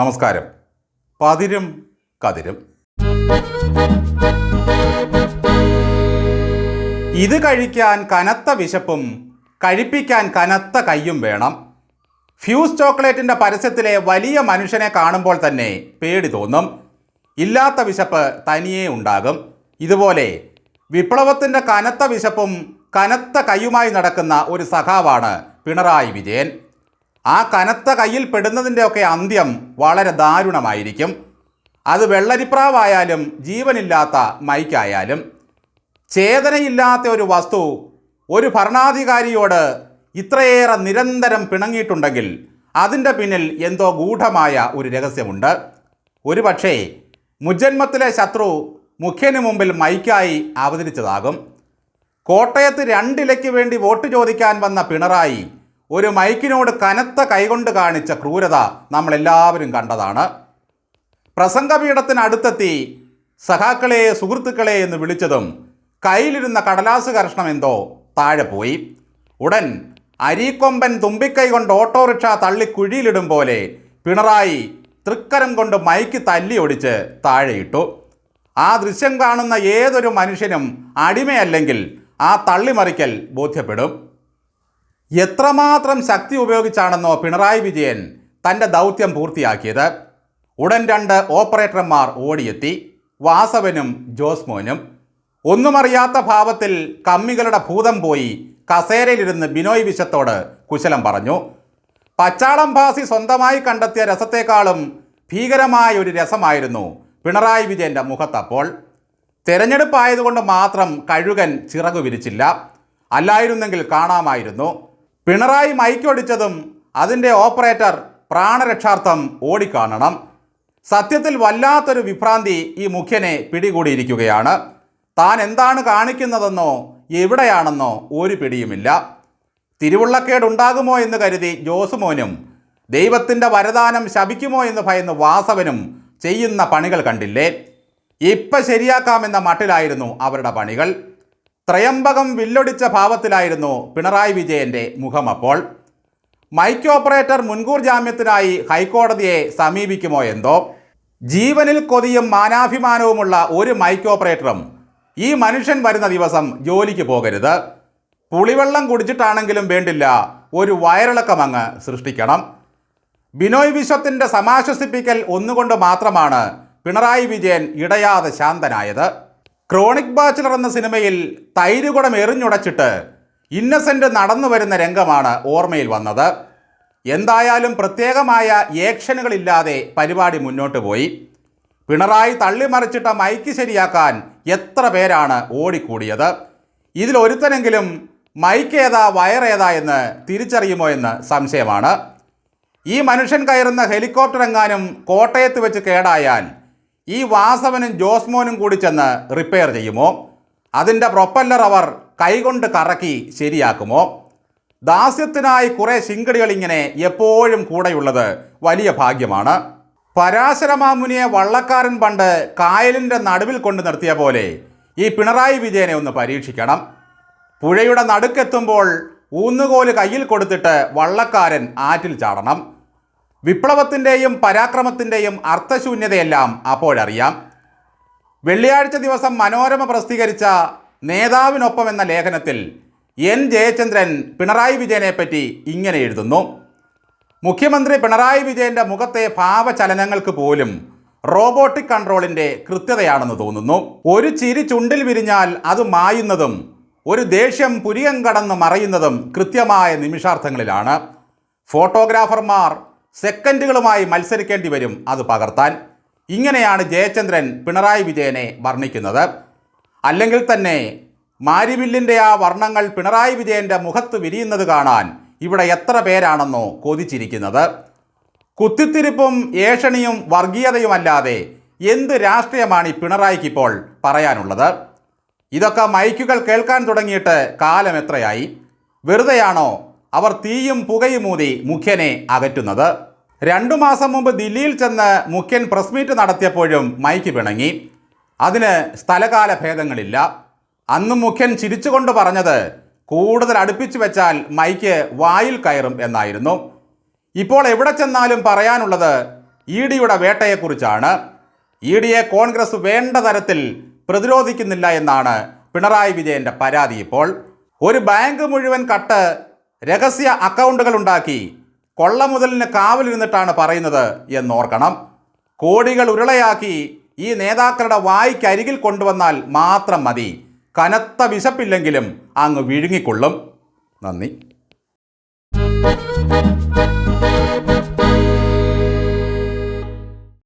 നമസ്കാരം. പതിരും കതിരും. ഇത് കഴിക്കാൻ കനത്ത വിശപ്പും കഴിപ്പിക്കാൻ കനത്ത കൈയും വേണം. ഫ്യൂസ് ചോക്ലേറ്റിന്റെ പരസ്യത്തിലെ വലിയ മനുഷ്യനെ കാണുമ്പോൾ തന്നെ പേടി തോന്നും. ഇല്ലാത്ത വിശപ്പ് തനിയേ ഉണ്ടാകും. ഇതുപോലെ വിപ്ലവത്തിന്റെ കനത്ത വിശപ്പും കനത്ത കൈയുമായി നടക്കുന്ന ഒരു സഖാവാണ് പിണറായി വിജയൻ. ആ കനത്ത കയ്യിൽ പെടുന്നതിന്റെയൊക്കെ അന്ത്യം വളരെ ദാരുണമായിരിക്കും. അത് വെള്ളരിപ്രാവായാലും ജീവനില്ലാത്ത മൈക്കായാലും ചേതനയില്ലാത്ത ഒരു വസ്തു ഒരു ഭരണാധികാരിയോട് ഇത്രയേറെ നിരന്തരം പിണങ്ങിയിട്ടുണ്ടെങ്കിൽ അതിന്റെ പിന്നിൽ എന്തോ ഗൂഢമായ ഒരു രഹസ്യമുണ്ട്. ഒരു പക്ഷേ മുജ്ജന്മത്തിലെ ശത്രു മുഖ്യന് മുമ്പിൽ മൈക്കായി അവതരിച്ചതാകും. കോട്ടയത്ത് രണ്ടിലയ്ക്ക് വേണ്ടി വോട്ട് ചോദിക്കാൻ വന്ന പിണറായി ഒരു മൈക്കിനോട് കനത്ത കൈകൊണ്ട് കാണിച്ച ക്രൂരത നമ്മളെല്ലാവരും കണ്ടതാണ്. പ്രസംഗപീഠത്തിനടുത്തെത്തി സഖാക്കളെ സുഹൃത്തുക്കളെ എന്ന് വിളിച്ചതും കയ്യിലിരുന്ന കടലാസ് കർഷണം എന്തോ താഴെ പോയി. ഉടൻ അരീക്കൊമ്പൻ തുമ്പിക്കൈ കൊണ്ട് ഓട്ടോറിക്ഷ തള്ളി കുഴിയിലിടും പോലെ പിണറായി തൃക്കരം കൊണ്ട് മൈക്ക് തല്ലി ഒടിച്ച് താഴെയിട്ടു. ആ ദൃശ്യം കാണുന്ന ഏതൊരു മനുഷ്യനും അടിമയല്ലെങ്കിൽ ആ തള്ളിമറിക്കൽ ബോധ്യപ്പെടും. എത്രമാത്രം ശക്തി ഉപയോഗിച്ചാണെന്നോ പിണറായി വിജയൻ തന്റെ ദൗത്യം പൂർത്തിയാക്കിയത്? ഉടൻ രണ്ട് ഓപ്പറേറ്റർമാർ ഓടിയെത്തി വാസവനും ജോസ്മോനും. ഒന്നുമറിയാത്ത ഭാവത്തിൽ കമ്മികളുടെ ഭൂതം പോയി കസേരയിലിരുന്ന് ബിനോയ് വിശത്തോട് കുശലം പറഞ്ഞു. പച്ചാളം ഭാസി സ്വന്തമായി കണ്ടെത്തിയ രസത്തെക്കാളും ഭീകരമായ ഒരു രസമായിരുന്നു പിണറായി വിജയന്റെ മുഖത്തപ്പോൾ. തെരഞ്ഞെടുപ്പായതുകൊണ്ട് മാത്രം കഴുകൻ ചിറകു വിരിച്ചില്ല. അല്ലായിരുന്നെങ്കിൽ കാണാമായിരുന്നു. പിണറായി മൈക്കൊടിച്ചതും അതിന്റെ ഓപ്പറേറ്റർ പ്രാണരക്ഷാർത്ഥം ഓടിക്കാണണം. സത്യത്തിൽ വല്ലാത്തൊരു വിഭ്രാന്തി ഈ മുഖ്യനെ പിടികൂടിയിരിക്കുകയാണ്. താൻ എന്താണ് കാണിക്കുന്നതെന്നോ എവിടെയാണെന്നോ ഒരു പിടിയുമില്ല. തിരുവുള്ളക്കേടുണ്ടാകുമോ എന്ന് കരുതി ജോസുമോനും ദൈവത്തിന്റെ വരദാനം ശപിക്കുമോ എന്ന് ഭയന്ന് വാസവനും ചെയ്യുന്ന പണികൾ കണ്ടില്ലേ? ഇപ്പം ശരിയാക്കാമെന്ന മട്ടിലായിരുന്നു അവരുടെ പണികൾ. ത്രയംബകം വില്ലൊടിച്ച ഭാവത്തിലായിരുന്നു പിണറായി വിജയന്റെ മുഖം അപ്പോൾ. മൈക്ക് ഓപ്പറേറ്റർ മുൻകൂർ ജാമ്യത്തിനായി ഹൈക്കോടതിയെ സമീപിക്കുമോ എന്തോ? ജീവനിൽ കൊതിയും മാനാഭിമാനവുമുള്ള ഒരു മൈക്ക് ഓപ്പറേറ്ററും ഈ മനുഷ്യൻ വരുന്ന ദിവസം ജോലിക്ക് പോകരുത്. പുളിവെള്ളം കുടിച്ചിട്ടാണെങ്കിലും വേണ്ടില്ല ഒരു വയറിളക്കം അങ്ങ് സൃഷ്ടിക്കണം. ബിനോയ് വിശ്വത്തിന്റെ സമാശ്വസിപ്പിക്കൽ ഒന്നുകൊണ്ട് മാത്രമാണ് പിണറായി വിജയൻ ഇടയാതെ ശാന്തനായത്. ക്രോണിക് ബാച്ചിലർ എന്ന സിനിമയിൽ തൈരുകുടം എറിഞ്ഞുടച്ചിട്ട് ഇന്നസെന്റ് നടന്നു വരുന്ന രംഗമാണ് ഓർമ്മയിൽ വന്നത്. എന്തായാലും പ്രത്യേകമായ ഏക്ഷനുകളില്ലാതെ പരിപാടി മുന്നോട്ട് പോയി. പിണറായി തള്ളിമറിച്ചിട്ട മൈക്ക് ശരിയാക്കാൻ എത്ര പേരാണ് ഓടിക്കൂടിയത്? ഇതിലൊരുത്തനെങ്കിലും മൈക്ക് ഏതാ വയറേതാ എന്ന് തിരിച്ചറിയുമോ എന്ന് സംശയമാണ്. ഈ മനുഷ്യൻ കയറുന്ന ഹെലികോപ്റ്റർ എങ്ങാനും കോട്ടയത്ത് വെച്ച് കേടായാൽ ഈ വാസവനും ജോസ്മോനും കൂടി ചെന്ന് റിപ്പയർ ചെയ്യുമോ? അതിന്റെ പ്രൊപ്പല്ലർ അവർ കൈകൊണ്ട് കറക്കി ശരിയാക്കുമോ? ദാസ്യത്തിനായി കുറേ ശിങ്കടികൾ ഇങ്ങനെ എപ്പോഴും കൂടെയുള്ളത് വലിയ ഭാഗ്യമാണ്. പരാശരമാമുനിയെ വള്ളക്കാരൻ പണ്ട് കായലിന്റെ നടുവിൽ കൊണ്ടു നിർത്തിയ പോലെ ഈ പിണറായി വിജയനെ ഒന്ന് പരീക്ഷിക്കണം. പുഴയുടെ നടുക്കെത്തുമ്പോൾ ഊന്നുകോൽ കയ്യിൽ കൊടുത്തിട്ട് വള്ളക്കാരൻ ആറ്റിൽ ചാടണം. വിപ്ലവത്തിന്റെയും പരാക്രമത്തിന്റെയും അർത്ഥശൂന്യതയെല്ലാം അപ്പോഴറിയാം. വെള്ളിയാഴ്ച ദിവസം മനോരമ പ്രസിദ്ധീകരിച്ച നേതാവിനൊപ്പം എന്ന ലേഖനത്തിൽ എൻ. ജയചന്ദ്രൻ പിണറായി വിജയനെപ്പറ്റി ഇങ്ങനെ എഴുതുന്നു. മുഖ്യമന്ത്രി പിണറായി വിജയന്റെ മുഖത്തെ ഭാവചലനങ്ങൾക്ക് പോലും റോബോട്ടിക് കൺട്രോളിന്റെ കൃത്യതയാണെന്ന് തോന്നുന്നു. ഒരു ചിരി ചുണ്ടിൽ വിരിഞ്ഞാൽ അത് മായുന്നതും ഒരു ദേഷ്യം പുരികം കടന്ന് മറയുന്നതും കൃത്യമായ നിമിഷാർത്ഥങ്ങളിലാണ്. ഫോട്ടോഗ്രാഫർമാർ സെക്കൻഡുകളുമായി മത്സരിക്കേണ്ടി വരും. അത് പകർത്താൻ ഇങ്ങനെയാണ് ജയചന്ദ്രൻ പിണറായി വിജയനെ വർണിക്കുന്നത്. അല്ലെങ്കിൽ തന്നെ മാരിവില്ലിന്റെ ആ വർണങ്ങൾ പിണറായി വിജയന്റെ മുഖത്ത് വിരിയുന്നത് കാണാൻ ഇവിടെ എത്ര പേരാണെന്നോ കൊതിച്ചിരിക്കുന്നത്. കുത്തിത്തിരിപ്പും ഏഷണിയും വർഗീയതയുമല്ലാതെ എന്ത് രാഷ്ട്രീയമാണ് ഈ പിണറായിക്ക് ഇപ്പോൾ പറയാനുള്ളത്? ഇതൊക്കെ മൈക്കുകൾ കേൾക്കാൻ തുടങ്ങിയിട്ട് കാലം എത്രയായി? വെറുതെയാണോ അവർ തീയും പുകയും ഊതി മുഖ്യനെ അകറ്റുന്നത്? രണ്ടു മാസം മുമ്പ് ദില്ലിയിൽ ചെന്ന് മുഖ്യൻ പ്രസ് മീറ്റ് നടത്തിയപ്പോഴും മൈക്ക് പിണങ്ങി. അതിന് സ്ഥലകാല ഭേദങ്ങളില്ല. അന്നും മുഖ്യൻ ചിരിച്ചുകൊണ്ട് പറഞ്ഞത് കൂടുതൽ അടുപ്പിച്ചു വെച്ചാൽ മൈക്ക് വായിൽ കയറും എന്നായിരുന്നു. ഇപ്പോൾ എവിടെ ചെന്നാലും പറയാനുള്ളത് ഇ ഡിയുടെ വേട്ടയെക്കുറിച്ചാണ്. ഇ ഡിയെ കോൺഗ്രസ് വേണ്ട തരത്തിൽ പ്രതിരോധിക്കുന്നില്ല എന്നാണ് പിണറായി വിജയന്റെ പരാതി ഇപ്പോൾ. ഒരു ബാങ്ക് മുഴുവൻ കട്ട് രഹസ്യ അക്കൗണ്ടുകൾ ഉണ്ടാക്കി കൊള്ള മുതലിന് കാവലിരുന്നിട്ടാണ് പറയുന്നത് എന്നോർക്കണം. കോടികൾ ഉരുളയാക്കി ഈ നേതാക്കളുടെ വായിക്കരികിൽ കൊണ്ടുവന്നാൽ മാത്രം മതി. കനത്ത വിശപ്പില്ലെങ്കിലും അങ്ങ് വിഴുങ്ങിക്കൊള്ളും. നന്ദി.